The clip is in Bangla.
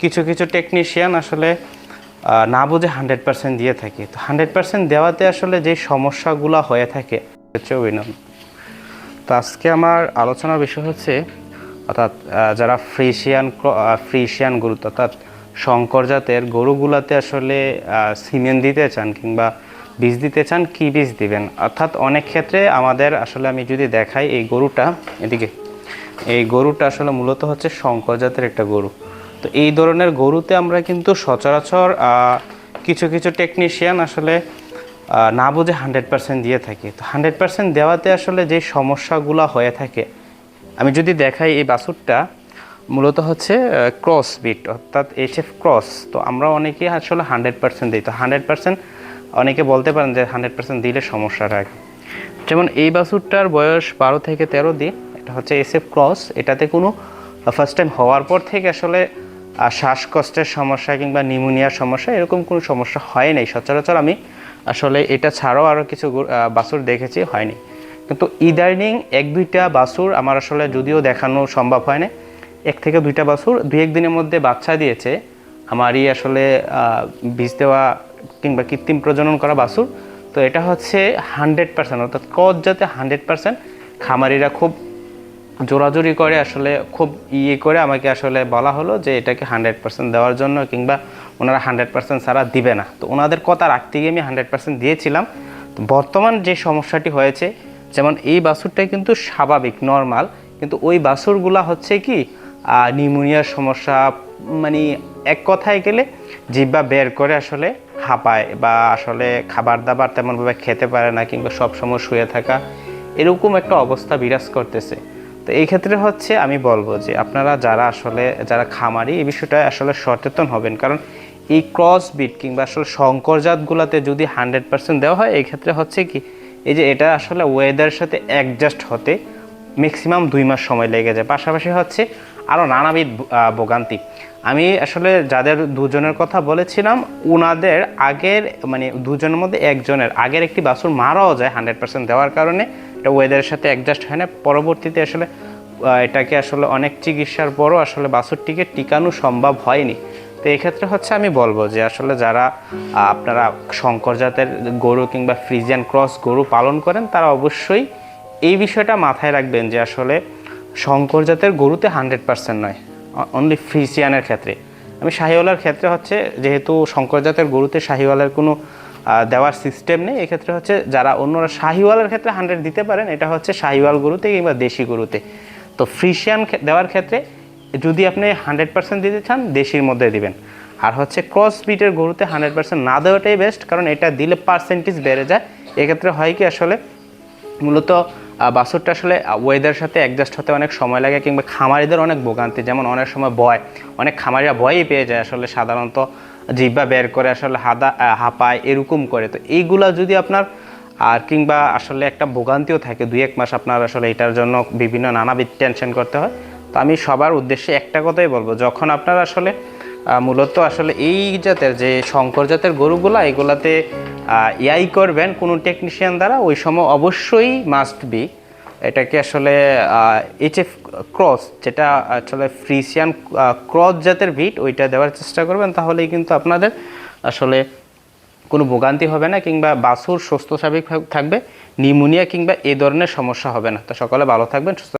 কিছু কিছু টেকনিশিয়ান আসলে না বুঝে হান্ড্রেড পার্সেন্ট দিয়ে থাকে। তো হান্ড্রেড পার্সেন্ট দেওয়াতে আসলে যে সমস্যাগুলো হয়ে থাকে, হচ্ছে অভিনয় তো আজকে আমার আলোচনার বিষয় হচ্ছে, অর্থাৎ যারা ফ্রিশিয়ান ফ্রিশিয়ান গরু অর্থাৎ শঙ্কর জাতের গরুগুলাতে আসলে সিমেন্ট দিতে চান কিংবা বীজ দিতে চান, কি বীজ দিবেন? অর্থাৎ অনেক ক্ষেত্রে আমাদের আসলে আমি যদি দেখাই এই গরুটা, এদিকে, এই গরুটা আসলে মূলত হচ্ছে শঙ্কর জাতের একটা গরু। তো এই ধরনের গরুতে আমরা কিন্তু সচরাচর কিছু কিছু টেকনিশিয়ান আসলে না বুঝে হান্ড্রেড পার্সেন্ট দিয়ে থাকি। তো হান্ড্রেড পার্সেন্ট দেওয়াতে আসলে যে সমস্যাগুলো হয়ে থাকে, আমি যদি দেখাই এই বাছুরটা, মূলত হচ্ছে ক্রস বিট অর্থাৎ এইচএফ ক্রস তো আমরা অনেকেই আসলে হান্ড্রেড পার্সেন্ট দিই। তো হান্ড্রেড পার্সেন্ট অনেকে বলতে পারেন যে হান্ড্রেড পার্সেন্ট দিলে সমস্যাটা আগে। যেমন এই বাছুরটার বয়স বারো থেকে তেরো দিন, এটা হচ্ছে এসএফ ক্রস এটাতে কোনো ফার্স্ট টাইম হওয়ার পর থেকে আসলে শ্বাসকষ্টের সমস্যা কিংবা নিউমোনিয়ার সমস্যা, এরকম কোনো সমস্যা হয় নাই। সচরাচর আমি আসলে এটা ছাড়াও আরও কিছু বাছুর দেখেছি, হয়নি। কিন্তু ইদানিং এক দুইটা বাছুর আমার আসলে যদিও দেখানো সম্ভব হয় না এক থেকে দুইটা বাছুর দুই এক দিনের মধ্যে বাচ্চা দিয়েছে। আমারই আসলে বীজ দেওয়া কিংবা কৃত্রিম প্রজনন করা বাছুর। তো এটা হচ্ছে হান্ড্রেড পার্সেন্ট, অর্থাৎ কচ যাতে হান্ড্রেড পার্সেন্ট। খামারিরা খুব জোরাজোরি করে আসলে খুব ইয়ে করে আমাকে আসলে বলা হলো যে এটাকে হান্ড্রেড পার্সেন্ট দেওয়ার জন্য কিংবা ওনারা হান্ড্রেড পার্সেন্ট ছাড়া দিবে না। তো ওনাদের কথা রাখতে গিয়ে আমি হান্ড্রেড পার্সেন্ট দিয়েছিলাম। তো বর্তমান যে সমস্যাটি হয়েছে, যেমন এই বাছুরটাই কিন্তু স্বাভাবিক, নর্মাল, কিন্তু ওই বাছুরগুলা হচ্ছে কি নিউমোনিয়ার সমস্যা মানে এক কথায় গেলে জিব্বা বের করে আসলে হাঁপায় বা আসলে খাবার দাবার তেমনভাবে খেতে পারে না কিংবা সবসময় শুয়ে থাকা, এরকম একটা অবস্থা বিরাজ করতেছে। তো এই ক্ষেত্রে হচ্ছে আমি বলব যে আপনারা যারা আসলে, যারা খামারি, এই বিষয়টা আসলে সচেতন হবেন। কারণ এই ক্রস বিট কিংবা আসলে শঙ্কর জাতগুলোতে যদি হান্ড্রেড পার্সেন্ট দেওয়া হয়, এই ক্ষেত্রে হচ্ছে কি, এই যে এটা আসলে ওয়েদারের সাথে অ্যাডজাস্ট হতে ম্যাক্সিমাম দুই মাস সময় লেগে যায়। পাশাপাশি হচ্ছে আরও নানাবিধ ভোগান্তি। আমি আসলে যাদের দুজনের কথা বলেছিলাম ওনাদের আগের মানে দুজনের মধ্যে একজনের আগের একটি বাছুর মারাও যায় হান্ড্রেড পার্সেন্ট দেওয়ার কারণে। এটা ওয়েদারের সাথে অ্যাডজাস্ট হয় না। পরবর্তীতে আসলে এটাকে আসলে অনেক চিকিৎসার পরও আসলে বাছুরটিকে টিকানো সম্ভব হয়নি। তো এই ক্ষেত্রে হচ্ছে আমি বলব যে আসলে যারা আপনারা শঙ্কর জাতের গরু কিংবা ফ্রিজিয়ান ক্রস গরু পালন করেন, তারা অবশ্যই এই বিষয়টা মাথায় রাখবেন যে আসলে শঙ্কর জাতের গরুতে হান্ড্রেড পার্সেন্ট নয়। অনলি ফ্রিজিয়ানের ক্ষেত্রে। আমি শাহিওয়ালার ক্ষেত্রে হচ্ছে, যেহেতু শঙ্কর জাতের গরুতে শাহিওয়ালের কোনো দেওয়ার সিস্টেম নেই। এক্ষেত্রে হচ্ছে যারা অন্যরা শাহিওয়ালের ক্ষেত্রে হান্ড্রেড দিতে পারেন, এটা হচ্ছে শাহিওয়াল গরুতে কিংবা দেশি গরুতে। তো ফ্রিশিয়ান দেওয়ার ক্ষেত্রে যদি আপনি হান্ড্রেড পার্সেন্ট দিতে চান, দেশির মধ্যে দিবেন। আর হচ্ছে ক্রস বিটের গরুতে হান্ড্রেড পার্সেন্ট না দেওয়াটাই বেস্ট কারণ এটা দিলে পার্সেন্টেজ বেড়ে যায়। এক্ষেত্রে হয় কি আসলে, মূলত বাছুরটা আসলে ওয়েদারের সাথে অ্যাডজাস্ট হতে অনেক সময় লাগে কিংবা খামারিদের অনেক ভোগান্তি। যেমন অনেক সময় বয়, অনেক খামারিরা বয়ই পেয়ে যায় আসলে সাধারণত জিব্বা বের করে আসলে হাদা হাঁপায়, এরকম করে। তো এইগুলা যদি আপনার, আর কিংবা আসলে একটা ভোগান্তিও থাকে, দুই এক মাস আপনার আসলে এটার জন্য বিভিন্ন নানাবিধ টেনশন করতে হয়। তো আমি সবার উদ্দেশ্যে একটা কথাই বলব, যখন আপনার আসলে মূলত আসলে এই জাতের যে শঙ্কর জাতের গরুগুলা, এগুলাতে ইয়াই করবেন কোনো টেকনিশিয়ান দ্বারা, ওই সময় অবশ্যই মাস্ট বি এটাকে আসলে এইচএফ ক্রস যেটা আসলে ফ্রিসিয়ান ক্রস জাতের ভিট, ওইটা দেওয়ার চেষ্টা করবেন, তাহলেই কিন্তু আপনাদের আসলে কোনো ভোগান্তি হবে না, কিংবা বাসুর সুস্থ স্বাভাবিক থাকবে, নিউমোনিয়া কিংবা এ ধরনের সমস্যা হবে না। তো সকলে ভালো থাকবেন, সুস্থ